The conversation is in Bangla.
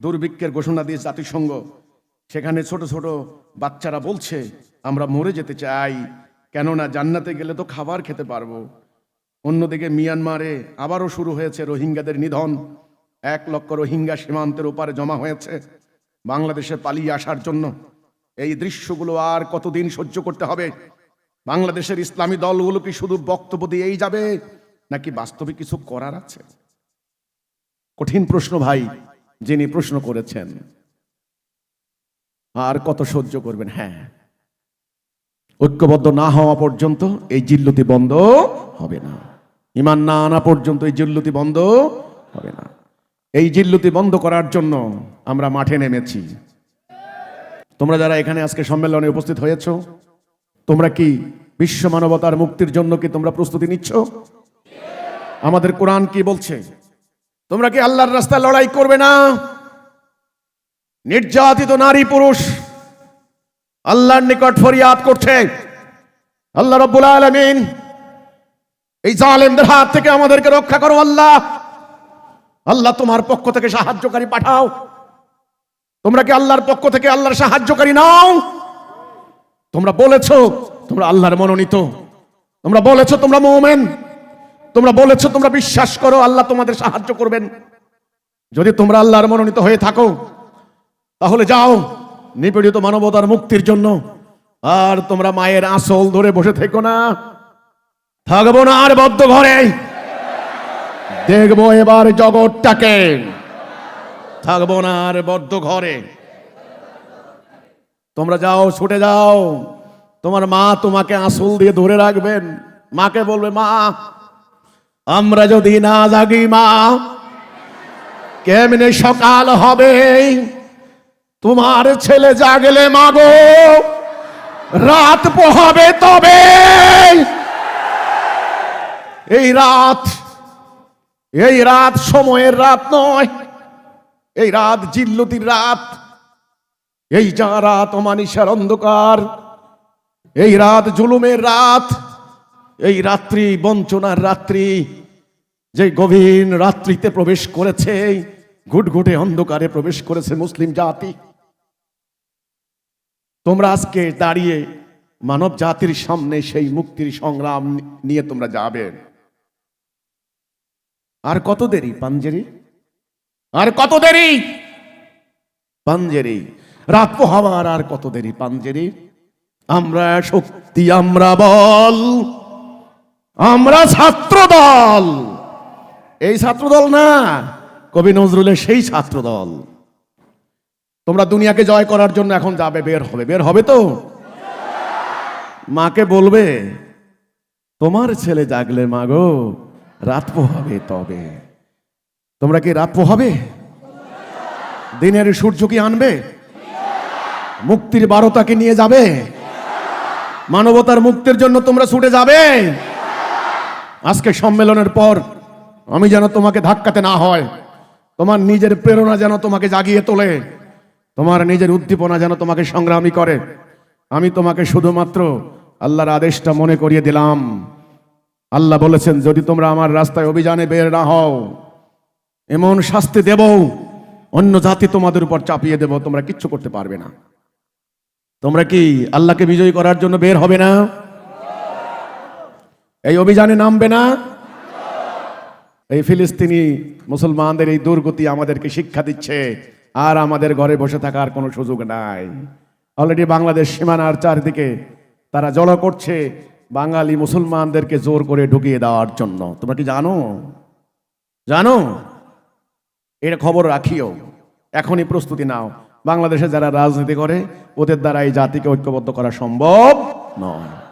দুর্ভিক্ষের ঘোষণা দিয়ে জাতিসংঘ। সেখানে ছোট ছোট বাচ্চারা বলছে, আমরা মরে যেতে চাই, কেননা জান্নাতে গেলে তো খাবার খেতে পারব। অন্যদিকে মিয়ানমারে আবারও শুরু হয়েছে রোহিঙ্গাদের নিধন। এক লক্ষ রোহিঙ্গা সীমান্তের ওপারে জমা হয়েছে বাংলাদেশে পালিয়ে আসার জন্য। এই দৃশ্যগুলো আর কতদিন সহ্য করতে হবে? বাংলাদেশের ইসলামী দলগুলো কি শুধু বক্তব্য দিয়েই যাবে, নাকি বাস্তবে কিছু করার আছে? কঠিন প্রশ্ন ভাই। যিনি প্রশ্ন করেছেন, আর কত সহ্য করবেন? হ্যাঁ। ঐক্যবদ্ধ না হওয়া পর্যন্ত এই জিল্লতি বন্ধ হবে না। ইমান না আনা পর্যন্ত এই জিল্লতি বন্ধ হবে না। এই জিল্লতি বন্ধ করার জন্য আমরা মাঠে নেমেছি। তোমরা যারা এখানে আজকে সম্মেলনে উপস্থিত হয়েছ, তোমরা কি বিশ্ব মানবতার মুক্তির জন্য কি তোমরা প্রস্তুতি নিচ্ছ? আমাদের কোরআন কি বলছে? তোমরা কি আল্লাহর রাস্তায় লড়াই করবে না? নির্যাতিত নারী পুরুষ আল্লাহর নিকট ফরিয়াদ করছে। আল্লাহ রব্বুল আলমিন এই জালেমদের হাত থেকে আমাদেরকে রক্ষা করো আল্লাহ। আল্লাহ তোমার পক্ষ থেকে সাহায্যকারী পাঠাও। তোমরা কি আল্লাহর পক্ষ থেকে আল্লাহর সাহায্যকারী নাও? তোমরা বলেছ, তোমরা আল্লাহর মনোনীত। তোমরা বলেছ, তোমরা মোমেন। তোমরা বলেছ, তোমরা বিশ্বাস করো, আল্লাহ তোমাদের সাহায্য করবেন। যদি তোমরা আল্লাহর মনোনীত হয়ে থাকো, তাহলে যাও, নিপীড়িত মানবতার মুক্তির জন্য। আর তোমরা মায়ের আসল ধরে বসে থেকো না। থাকব না আর বদ্ধ ঘরে। দেখব এবার জগৎটাকে। থাকব না আর বদ্ধ ঘরে। তোমরা যাও, ছুটে যাও। তোমার মা তোমাকে আসল দিয়ে ধরে রাখবেন। মাকে বলবে, মা আমরা যদি না জাগি, মা, কেমনে সকাল হবে? তোমার ছেলে জাগলে মাগো রাত পোহাবে তবে। এই রাত এই রাত সময়ের রাত নয়, এই রাত জিল্লতির রাত, এই যা রাত অমানিসার অন্ধকার, এই রাত জুলুমের রাত, এই রাত্রি বঞ্চনার রাত্রি যে গভীর রাত্রিতে প্রবেশ করেছে ঘুটঘুটে অন্ধকারে প্রবেশ করেছে মুসলিম জাতি। তোমরা আজকে দাঁড়িয়ে মানব জাতির সামনে সেই মুক্তির সংগ্রাম নিয়ে তোমরা যাবে। আর কত দেরি, পাঞ্জেরি? আর কত দেরি? পাঞ্জেরি, রাত পোহাবার আর কত দেরি, পাঞ্জেরি? আমরা শক্তি, আমরা বল, আমরা ছাত্র দল এই ছাত্র দল না। কবি নজরুলের সেই ছাত্র দল তোমরা দুনিয়াকে জয় করার জন্য এখন যাবে, বের হবে। বের হবে তো? মাকে বলবে, তোমার ছেলে জাগলে মাগো, রাত পোহাবে তবে। তোমরা কি রাত পোহাবে? দিনের সূর্য কি আনবে? মুক্তির বারোটাকে নিয়ে যাবে? মানবতার মুক্তির জন্য তোমরা ছুটে যাবে? আজকে সম্মেলনের পর আমি যেন তোমাকে ধাক্কাতে না হয়। তোমার নিজের প্রেরণা যেন তোমাকে জাগিয়ে তোলে। তোমার নিজের উদ্দীপনা যেন তোমাকে সংগ্রামী করে। আমি তোমাকে শুধুমাত্র আল্লাহর আদেশটা মনে করিয়ে দিলাম। আল্লাহ বলেছেন, যদি তোমরা আমার রাস্তায় অভিযানে বের না হও, এমন শাস্তি দেব, অন্য জাতি তোমাদের উপর চাপিয়ে দেব, তোমরা কিচ্ছু করতে পারবে না। তোমরা কি আল্লাহকে বিজয়ী করার জন্য বের হবে না? এই অভিযানে নামবে না? এই ফিলিস্তিনি মুসলমানদের এই দুর্গতি আমাদেরকে শিক্ষা দিচ্ছে। আর আমাদের ঘরে বসে থাকার কোনো সুযোগ নাই। অলরেডি বাংলাদেশ সীমানার চারদিকে তারা জড়ো করছে বাঙালি মুসলমানদেরকে জোর করে ঢুকিয়ে দেওয়ার জন্য। তোমরা কি জানো? জানো? এটা খবর রাখিও। এখনই প্রস্তুতি নাও। বাংলাদেশে যারা রাজনীতি করে, ওদের দ্বারা এই জাতিকে ঐক্যবদ্ধ করা সম্ভব নয়।